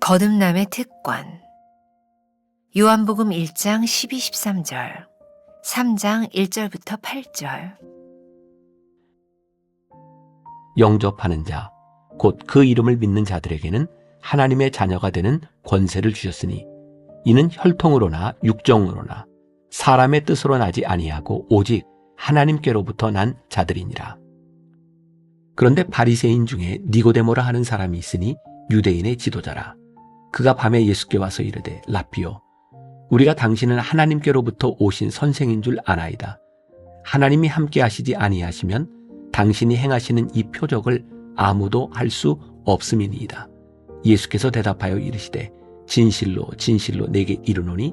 거듭남의 특권 요한복음 1장 12, 13절 3장 1절부터 8절. 영접하는 자, 곧 그 이름을 믿는 자들에게는 하나님의 자녀가 되는 권세를 주셨으니 이는 혈통으로나 육정으로나 사람의 뜻으로 나지 아니하고 오직 하나님께로부터 난 자들이니라. 그런데 바리새인 중에 니고데모라 하는 사람이 있으니 유대인의 지도자라. 그가 밤에 예수께 와서 이르되 라피오 우리가 당신은 하나님께로부터 오신 선생인 줄 아나이다. 하나님이 함께 하시지 아니하시면 당신이 행하시는 이 표적을 아무도 할 수 없음이니이다. 예수께서 대답하여 이르시되 진실로 진실로 내게 이르노니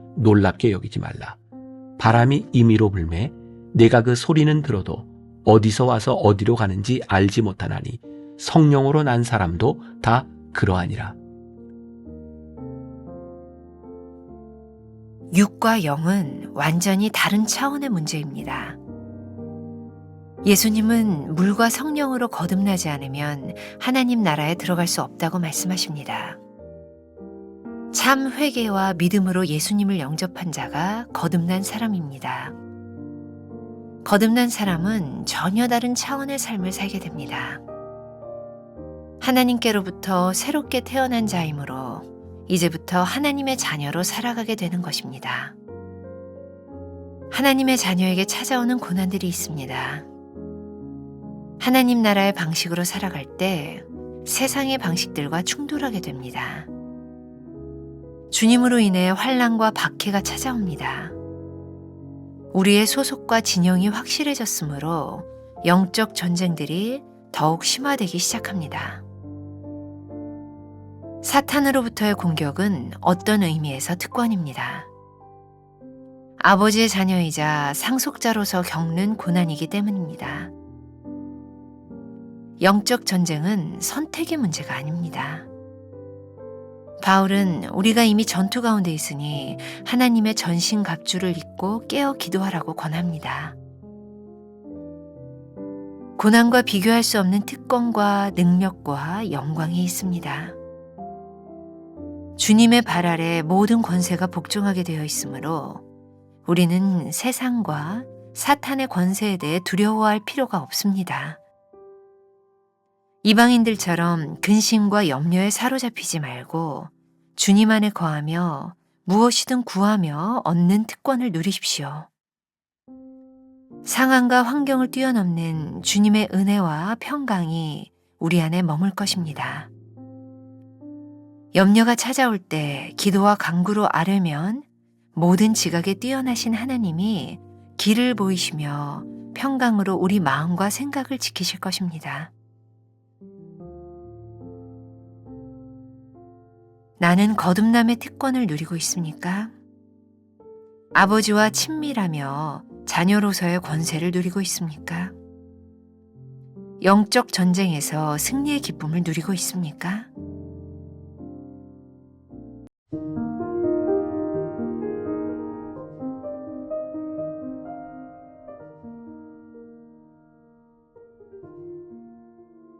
놀랍게 여기지 말라. 바람이 임의로 불매 내가 그 소리는 들어도 어디서 와서 어디로 가는지 알지 못하나니 성령으로 난 사람도 다 그러하니라. 육과 영은 완전히 다른 차원의 문제입니다. 예수님은 물과 성령으로 거듭나지 않으면 하나님 나라에 들어갈 수 없다고 말씀하십니다. 참 회개와 믿음으로 예수님을 영접한 자가 거듭난 사람입니다. 거듭난 사람은 전혀 다른 차원의 삶을 살게 됩니다. 하나님께로부터 새롭게 태어난 자이므로 이제부터 하나님의 자녀로 살아가게 되는 것입니다. 하나님의 자녀에게 찾아오는 고난들이 있습니다. 하나님 나라의 방식으로 살아갈 때 세상의 방식들과 충돌하게 됩니다. 주님으로 인해 환란과 박해가 찾아옵니다. 우리의 소속과 진영이 확실해졌으므로 영적 전쟁들이 더욱 심화되기 시작합니다. 사탄으로부터의 공격은 어떤 의미에서 특권입니다. 아버지의 자녀이자 상속자로서 겪는 고난이기 때문입니다. 영적 전쟁은 선택의 문제가 아닙니다. 바울은 우리가 이미 전투 가운데 있으니 하나님의 전신 갑주를 입고 깨어 기도하라고 권합니다. 고난과 비교할 수 없는 특권과 능력과 영광이 있습니다. 주님의 발 아래 모든 권세가 복종하게 되어 있으므로 우리는 세상과 사탄의 권세에 대해 두려워할 필요가 없습니다. 이방인들처럼 근심과 염려에 사로잡히지 말고 주님 안에 거하며 무엇이든 구하며 얻는 특권을 누리십시오. 상황과 환경을 뛰어넘는 주님의 은혜와 평강이 우리 안에 머물 것입니다. 염려가 찾아올 때 기도와 강구로 아뢰면 모든 지각에 뛰어나신 하나님이 길을 보이시며 평강으로 우리 마음과 생각을 지키실 것입니다. 나는 거듭남의 특권을 누리고 있습니까? 아버지와 친밀하며 자녀로서의 권세를 누리고 있습니까? 영적 전쟁에서 승리의 기쁨을 누리고 있습니까?